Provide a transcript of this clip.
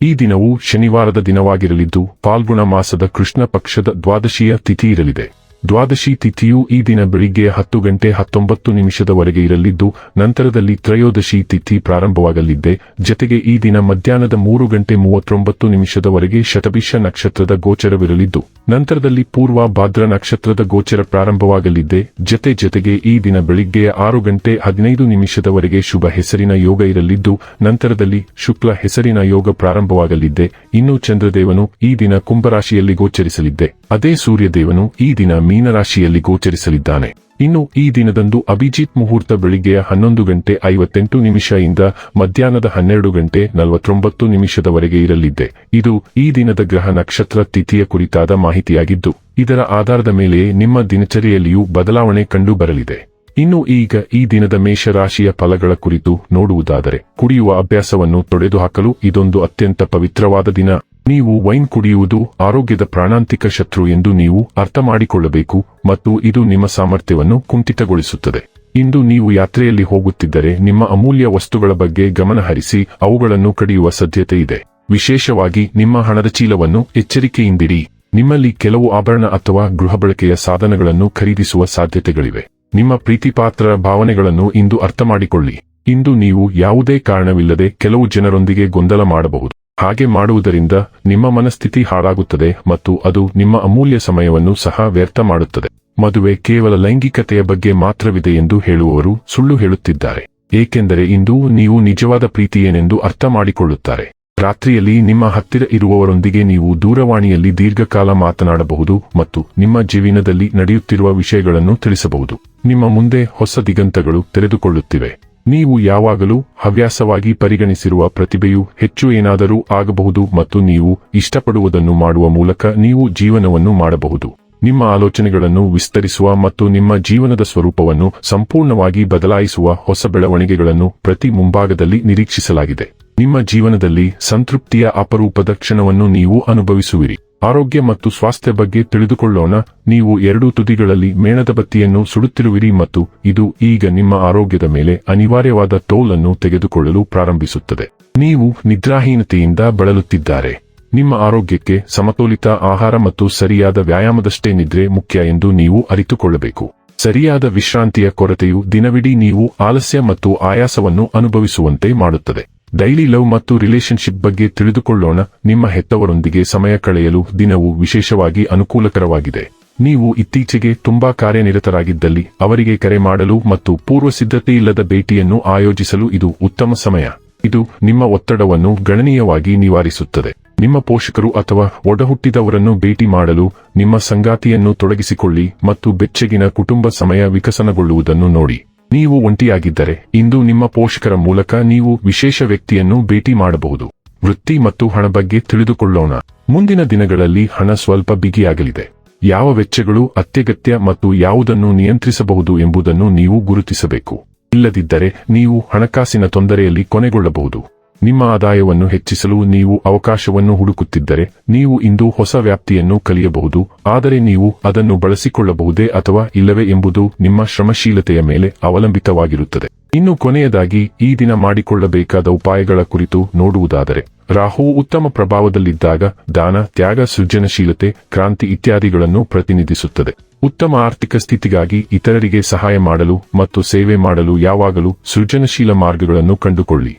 ಈ ದಿನವು ಶನಿವಾರದ ದಿನವಾಗಿರಲಿದ್ದು ಫಾಲ್ಗುಣ ಮಾಸದ ಕೃಷ್ಣ ಪಕ್ಷದ ದ್ವಾದಶಿಯ ತಿಥಿ ಇರಲಿದೆ. ದ್ವಾದಶಿ ತಿಥಿಯು ಈ ದಿನ ಬೆಳಿಗ್ಗೆ ಹತ್ತು ಗಂಟೆ ಹತ್ತೊಂಬತ್ತು ನಿಮಿಷದವರೆಗೆ ಇರಲಿದ್ದು, ನಂತರದಲ್ಲಿ ತ್ರಯೋದಶಿ ತಿಥಿ ಪ್ರಾರಂಭವಾಗಲಿದ್ದೆ. ಜತೆಗೆ ಈ ದಿನ ಮಧ್ಯಾಹ್ನದ ಮೂರು ಗಂಟೆ ಮೂವತ್ತೊಂಬತ್ತು ನಿಮಿಷದವರೆಗೆ ಶತಭಿಷ ನಕ್ಷತ್ರದ ಗೋಚರವಿರಲಿದ್ದು, ನಂತರದಲ್ಲಿ ಪೂರ್ವ ಭಾದ್ರ ನಕ್ಷತ್ರದ ಗೋಚರ ಪ್ರಾರಂಭವಾಗಲಿದ್ದೆ. ಜತೆ ಜತೆಗೆ ಈ ದಿನ ಬೆಳಿಗ್ಗೆ ಆರು ಗಂಟೆ ಹದಿನೈದು ನಿಮಿಷದವರೆಗೆ ಶುಭ ಹೆಸರಿನ ಯೋಗ ಇರಲಿದ್ದು, ನಂತರದಲ್ಲಿ ಶುಕ್ಲ ಹೆಸರಿನ ಯೋಗ ಪ್ರಾರಂಭವಾಗಲಿದ್ದೆ. ಇನ್ನು ಚಂದ್ರದೇವನು ಈ ದಿನ ಕುಂಭರಾಶಿಯಲ್ಲಿ ಗೋಚರಿಸಲಿದ್ದೆ. ಅದೇ ಸೂರ್ಯದೇವನು ಈ ದಿನ ಮೀನರಾಶಿಯಲ್ಲಿ ಗೋಚರಿಸಲಿದ್ದಾನೆ. ಇನ್ನು ಈ ದಿನದಂದು ಅಭಿಜಿತ್ ಮುಹೂರ್ತ ಬೆಳಿಗ್ಗೆಯ ಹನ್ನೊಂದು ಗಂಟೆ ಐವತ್ತೆಂಟು ನಿಮಿಷದಿಂದ ಮಧ್ಯಾಹ್ನದ ಹನ್ನೆರಡು ಗಂಟೆ ನಲವತ್ತೊಂಬತ್ತು ನಿಮಿಷದವರೆಗೆ ಇರಲಿದ್ದೆ. ಇದು ಈ ದಿನದ ಗ್ರಹ ನಕ್ಷತ್ರ ತಿಥಿಯ ಕುರಿತಾದ ಮಾಹಿತಿಯಾಗಿದ್ದು, ಇದರ ಆಧಾರದ ಮೇಲೆ ನಿಮ್ಮ ದಿನಚರಿಯಲ್ಲಿಯೂ ಬದಲಾವಣೆ ಕಂಡು ಬರಲಿದೆ ಇನ್ನು ಈಗ ಈ ದಿನದ ಮೇಷರಾಶಿಯ ಫಲಗಳ ಕುರಿತು ನೋಡುವುದಾದರೆ, ಕುಡಿಯುವ ಅಭ್ಯಾಸವನ್ನು ತೊಡೆದುಹಾಕಲು ಇದೊಂದು ಅತ್ಯಂತ ಪವಿತ್ರವಾದ ದಿನ. ನೀವು ವೈನ್ ಕುಡಿಯುವುದು ಆರೋಗ್ಯದ ಪ್ರಾಣಾಂತಿಕ ಶತ್ರು ಎಂದು ನೀವು ಅರ್ಥ ಮಾಡಿಕೊಳ್ಳಬೇಕು ಮತ್ತು ಇದು ನಿಮ್ಮ ಸಾಮರ್ಥ್ಯವನ್ನು ಕುಂಠಿತಗೊಳಿಸುತ್ತದೆ. ಇಂದು ನೀವು ಯಾತ್ರೆಯಲ್ಲಿ ಹೋಗುತ್ತಿದ್ದರೆ ನಿಮ್ಮ ಅಮೂಲ್ಯ ವಸ್ತುಗಳ ಬಗ್ಗೆ ಗಮನಹರಿಸಿ ಅವುಗಳನ್ನು ಕಡಿಯುವ ಸಾಧ್ಯತೆ ಇದೆ. ವಿಶೇಷವಾಗಿ ನಿಮ್ಮ ಹಣದ ಚೀಲವನ್ನು ಎಚ್ಚರಿಕೆಯಿಂದಿರಿ ನಿಮ್ಮಲ್ಲಿ ಕೆಲವು ಆಭರಣ ಅಥವಾ ಗೃಹ ಬಳಕೆಯ ಸಾಧನಗಳನ್ನು ಖರೀದಿಸುವ ಸಾಧ್ಯತೆಗಳಿವೆ. ನಿಮ್ಮ ಪ್ರೀತಿಪಾತ್ರರ ಭಾವನೆಗಳನ್ನು ಇಂದು ಅರ್ಥ ಮಾಡಿಕೊಳ್ಳಿ ಇಂದು ನೀವು ಯಾವುದೇ ಕಾರಣವಿಲ್ಲದೆ ಕೆಲವು ಜನರೊಂದಿಗೆ ಗೊಂದಲ ಮಾಡಬಹುದು. ಹಾಗೆ ಮಾಡುವುದರಿಂದ ನಿಮ್ಮ ಮನಸ್ಥಿತಿ ಹಾಳಾಗುತ್ತದೆ ಮತ್ತು ಅದು ನಿಮ್ಮ ಅಮೂಲ್ಯ ಸಮಯವನ್ನು ಸಹ ವ್ಯರ್ಥ ಮಾಡುತ್ತದೆ. ಮದುವೆ ಕೇವಲ ಲೈಂಗಿಕತೆಯ ಬಗ್ಗೆ ಮಾತ್ರವಿದೆ ಎಂದು ಹೇಳುವವರು ಸುಳ್ಳು ಹೇಳುತ್ತಿದ್ದಾರೆ. ಏಕೆಂದರೆ ಇಂದು ನೀವು ನಿಜವಾದ ಪ್ರೀತಿಯೇನೆಂದು ಅರ್ಥ ಮಾಡಿಕೊಳ್ಳುತ್ತಾರೆ. ರಾತ್ರಿಯಲ್ಲಿ ನಿಮ್ಮ ಹತ್ತಿರ ಇರುವವರೊಂದಿಗೆ ನೀವು ದೂರವಾಣಿಯಲ್ಲಿ ದೀರ್ಘಕಾಲ ಮಾತನಾಡಬಹುದು ಮತ್ತು ನಿಮ್ಮ ಜೀವನದಲ್ಲಿ ನಡೆಯುತ್ತಿರುವ ವಿಷಯಗಳನ್ನು ತಿಳಿಸಬಹುದು. ನಿಮ್ಮ ಮುಂದೆ ಹೊಸ ದಿಗಂತಗಳು ತೆರೆದುಕೊಳ್ಳುತ್ತಿವೆ. ನೀವು ಯಾವಾಗಲೂ ಹವ್ಯಾಸವಾಗಿ ಪರಿಗಣಿಸಿರುವ ಪ್ರತಿಭೆಯು ಹೆಚ್ಚು ಏನಾದರೂ ಆಗಬಹುದು ಮತ್ತು ನೀವು ಇಷ್ಟಪಡುವುದನ್ನು ಮಾಡುವ ಮೂಲಕ ನೀವು ಜೀವನವನ್ನು ಮಾಡಬಹುದು. ನಿಮ್ಮ ಆಲೋಚನೆಗಳನ್ನು ವಿಸ್ತರಿಸುವ ಮತ್ತು ನಿಮ್ಮ ಜೀವನದ ಸ್ವರೂಪವನ್ನು ಸಂಪೂರ್ಣವಾಗಿ ಬದಲಾಯಿಸುವ ಹೊಸ ಬೆಳವಣಿಗೆಗಳನ್ನು ಪ್ರತಿ ಮುಂಭಾಗದಲ್ಲಿ ನಿರೀಕ್ಷಿಸಲಾಗಿದೆ. ನಿಮ್ಮ ಜೀವನದಲ್ಲಿ ಸಂತೃಪ್ತಿಯ ಅಪರೂಪದ ಕ್ಷಣವನ್ನು ನೀವು ಅನುಭವಿಸುವಿರಿ. ಆರೋಗ್ಯ ಮತ್ತು ಸ್ವಾಸ್ಥ್ಯ ಬಗ್ಗೆ ತಿಳಿದುಕೊಳ್ಳೋಣ. ನೀವು ಎರಡೂ ತುದಿಗಳಲ್ಲಿ ಮೇಣದ ಬತ್ತಿಯನ್ನು ಸುಡುತ್ತಿರುವಿರಿ ಮತ್ತು ಇದು ಈಗ ನಿಮ್ಮ ಆರೋಗ್ಯದ ಮೇಲೆ ಅನಿವಾರ್ಯವಾದ ತೋಲನ್ನು ತೆಗೆದುಕೊಳ್ಳಲು ಪ್ರಾರಂಭಿಸುತ್ತದೆ. ನೀವು ನಿದ್ರಾಹೀನತೆಯಿಂದ ಬಳಲುತ್ತಿದ್ದಾರೆ. ನಿಮ್ಮ ಆರೋಗ್ಯಕ್ಕೆ ಸಮತೋಲಿತ ಆಹಾರ ಮತ್ತು ಸರಿಯಾದ ವ್ಯಾಯಾಮದಷ್ಟೇ ನಿದ್ರೆ ಮುಖ್ಯ ಎಂದು ನೀವು ಅರಿತುಕೊಳ್ಳಬೇಕು. ಸರಿಯಾದ ವಿಶ್ರಾಂತಿಯ ಕೊರತೆಯು ದಿನವಿಡೀ ನೀವು ಆಲಸ್ಯ ಮತ್ತು ಆಯಾಸವನ್ನು ಅನುಭವಿಸುವಂತೆ ಮಾಡುತ್ತದೆ. ಡೈಲಿ ಲವ್ ಮತ್ತು ರಿಲೇಶನ್ಶಿಪ್ ಬಗ್ಗೆ ತಿಳಿದುಕೊಳ್ಳೋಣ. ನಿಮ್ಮ ಹೆತ್ತವರೊಂದಿಗೆ ಸಮಯ ಕಳೆಯಲು ದಿನವು ವಿಶೇಷವಾಗಿ ಅನುಕೂಲಕರವಾಗಿದೆ. ನೀವು ಇತ್ತೀಚೆಗೆ ತುಂಬಾ ಕಾರ್ಯನಿರತರಾಗಿದ್ದಲ್ಲಿ ಅವರಿಗೆ ಕರೆ ಮಾಡಲು ಮತ್ತು ಪೂರ್ವ ಸಿದ್ಧತೆಯಿಲ್ಲದ ಭೇಟಿಯನ್ನು ಆಯೋಜಿಸಲು ಇದು ಉತ್ತಮ ಸಮಯ. ಇದು ನಿಮ್ಮ ಒತ್ತಡವನ್ನು ಗಣನೀಯವಾಗಿ ನಿವಾರಿಸುತ್ತದೆ. ನಿಮ್ಮ ಪೋಷಕರು ಅಥವಾ ಒಡಹುಟ್ಟಿದವರನ್ನು ಭೇಟಿ ಮಾಡಲು ನಿಮ್ಮ ಸಂಗಾತಿಯನ್ನು ತೊಡಗಿಸಿಕೊಳ್ಳಿ ಮತ್ತು ಬೆಚ್ಚಗಿನ ಕುಟುಂಬ ಸಮಯ ವಿಕಸನಗೊಳ್ಳುವುದನ್ನು ನೋಡಿ. ನೀವು ಒಂಟಿಯಾಗಿದ್ದರೆ ಇಂದು ನಿಮ್ಮ ಪೋಷಕರ ಮೂಲಕ ನೀವು ವಿಶೇಷ ವ್ಯಕ್ತಿಯನ್ನು ಭೇಟಿ ಮಾಡಬಹುದು. ವೃತ್ತಿ ಮತ್ತು ಹಣ ಬಗ್ಗೆ ತಿಳಿದುಕೊಳ್ಳೋಣ. ಮುಂದಿನ ದಿನಗಳಲ್ಲಿ ಹಣ ಸ್ವಲ್ಪ ಬಿಗಿಯಾಗಲಿದೆ. ಯಾವ ವೆಚ್ಚಗಳು ಅತ್ಯಗತ್ಯ ಮತ್ತು ಯಾವುದನ್ನು ನಿಯಂತ್ರಿಸಬಹುದು ಎಂಬುದನ್ನು ನೀವು ಗುರುತಿಸಬೇಕು. ಇಲ್ಲದಿದ್ದರೆ ನೀವು ಹಣಕಾಸಿನ ತೊಂದರೆಯಲ್ಲಿ ಕೊನೆಗೊಳ್ಳಬಹುದು. ನಿಮ್ಮ ಆದಾಯವನ್ನು ಹೆಚ್ಚಿಸಲು ನೀವು ಅವಕಾಶವನ್ನು ಹುಡುಕುತ್ತಿದ್ದರೆ ನೀವು ಇಂದು ಹೊಸ ವ್ಯಾಪ್ತಿಯನ್ನು ಕಲಿಯಬಹುದು, ಆದರೆ ನೀವು ಅದನ್ನು ಬಳಸಿಕೊಳ್ಳಬಹುದೇ ಅಥವಾ ಇಲ್ಲವೇ ಎಂಬುದು ನಿಮ್ಮ ಶ್ರಮಶೀಲತೆಯ ಮೇಲೆ ಅವಲಂಬಿತವಾಗಿರುತ್ತದೆ. ಇನ್ನು ಕೊನೆಯದಾಗಿ, ಈ ದಿನ ಮಾಡಿಕೊಳ್ಳಬೇಕಾದ ಉಪಾಯಗಳ ಕುರಿತು ನೋಡುವುದಾದರೆ, ರಾಹು ಉತ್ತಮ ಪ್ರಭಾವದಲ್ಲಿದ್ದಾಗ ದಾನ, ತ್ಯಾಗ, ಸೃಜನಶೀಲತೆ, ಕ್ರಾಂತಿ ಇತ್ಯಾದಿಗಳನ್ನು ಪ್ರತಿನಿಧಿಸುತ್ತದೆ. ಉತ್ತಮ ಆರ್ಥಿಕ ಸ್ಥಿತಿಗಾಗಿ ಇತರರಿಗೆ ಸಹಾಯ ಮಾಡಲು ಮತ್ತು ಸೇವೆ ಮಾಡಲು ಯಾವಾಗಲೂ ಸೃಜನಶೀಲ ಮಾರ್ಗಗಳನ್ನು ಕಂಡುಕೊಳ್ಳಿ.